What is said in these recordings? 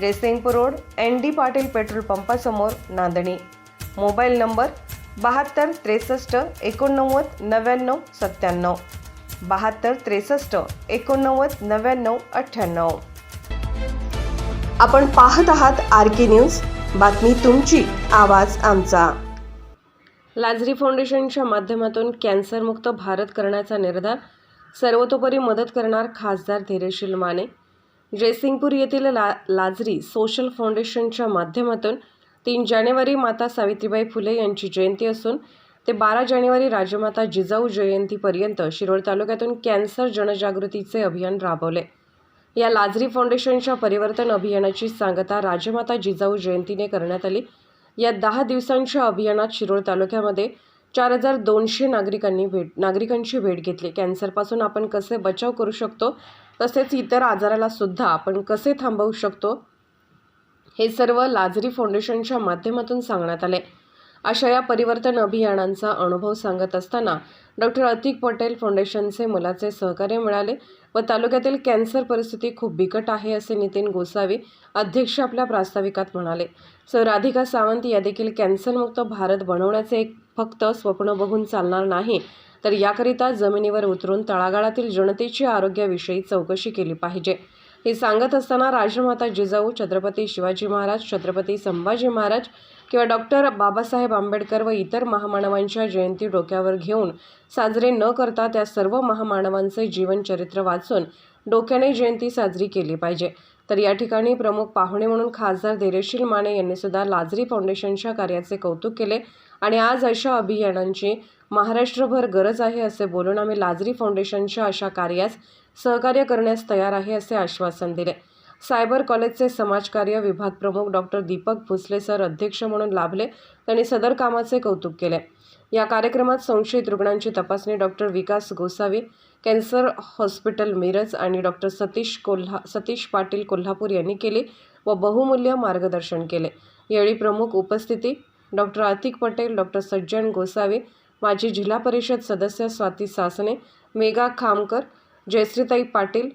Jaysingpur road N D Patil petrol पंपासमोर Nandani. Mobile number बहात्तर त्रेसष्ट एकोणनव्वद नव्याण्णव सत्त्याण्णव. बहात्तर त्रेसष्ट एकोणनव्वद नव्याण्णव अठ्ठ्याण्णव. आपण पाहत आहात आर के न्यूज. बातमी तुमची आवाज आमचा. लाजरी फाउंडेशनच्या माध्यमातून कॅन्सरमुक्त भारत करण्याचा निर्धार सर्वतोपरी मदत करणार खासदार धीरेशील माने जयसिंगपूर येथील ला लाजरी सोशल फाउंडेशनच्या माध्यमातून तीन जानेवारी माता सावित्रीबाई फुले यांची जयंती असून ते बारा जानेवारी राजमाता जिजाऊ जयंतीपर्यंत शिरोळ तालुक्यातून कॅन्सर जनजागृतीचे अभियान राबवले. या लाजरी फाउंडेशनच्या परिवर्तन अभियानाची सांगता राजमाता जिजाऊ जयंतीने करण्यात आली. या दहा दिवसांच्या अभियानात शिरोळ तालुक्यामध्ये चार हजार दोनशे नागरिकांनी भेट नागरिकांची भेट घेतली. कॅन्सरपासून आपण कसे बचाव करू शकतो? तसेच इतर आजाराला सुद्धा आपण कसे थांबवू शकतो? हे सर्व लाजरी फाउंडेशनच्या माध्यमातून सांगण्यात आले. अशा या परिवर्तन अभियानांचा अनुभव सांगत असताना डॉक्टर अतिक पटेल फाउंडेशनचे मुलाचे सहकार्य मिळाले व तालुक्यातील कॅन्सर परिस्थिती खूप बिकट आहे असे नितीन गोसावी अध्यक्ष आपल्या प्रास्ताविकात म्हणाले. सर राधिका सावंत या देखील कॅन्सरमुक्त भारत बनवण्याचे एक फक्त स्वप्न बघून चालणार नाही तर याकरिता जमिनीवर उतरून तळागाळातील जनतेची आरोग्याविषयी चौकशी केली पाहिजे. हे सांगत असताना राजमाता जिजाऊ छत्रपती शिवाजी महाराज छत्रपती संभाजी महाराज किंवा डॉक्टर बाबासाहेब आंबेडकर व इतर महामानवांच्या जयंती डोक्यावर घेऊन साजरे न करता त्या सर्व महामानवांचे जीवनचरित्र वाचून डोक्याने जयंती साजरी केली पाहिजे. तर या ठिकाणी प्रमुख पाहुणे म्हणून खासदार धैर्यशील माने यांनीसुद्धा लाजरी फाउंडेशनच्या कार्याचे कौतुक केले आणि आज अशा अभियानांची महाराष्ट्रभर गरज आहे असे बोलून आम्ही लाजरी फाउंडेशनच्या अशा कार्यास सहकार्य करण्यास तयार आहे असे आश्वासन दिले. सायबर कॉलेजचे समाजकार्य विभाग प्रमुख डॉक्टर दीपक भोसले सर अध्यक्ष म्हणून लाभले त्यांनी सदर कामाचे कौतुक केले. या कार्यक्रमात संशयित रुग्णांची तपासणी doctor Vikas Gosavi cancer hospital Miraj आणि डॉक्टर सतीश कोल्हा सतीश पाटील कोल्हापूर यांनी केली व बहुमूल्य मार्गदर्शन केले. यावेळी प्रमुख उपस्थिती डॉक्टर अतिक पटेल डॉक्टर सज्जन गोसावी माजी जिल्हा परिषद सदस्य स्वाती सासने मेघा खामकर जयश्रीताई पाटील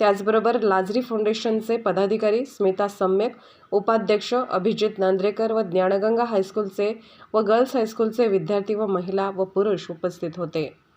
त्याचबरोबर लाजरी फाउंडेशनचे पदाधिकारी स्मिता सम्यक उपाध्यक्ष अभिजित नांद्रेकर व ज्ञानगंगा हायस्कूलचे व गर्ल्स हायस्कूलचे विद्यार्थी व महिला व पुरुष उपस्थित होते.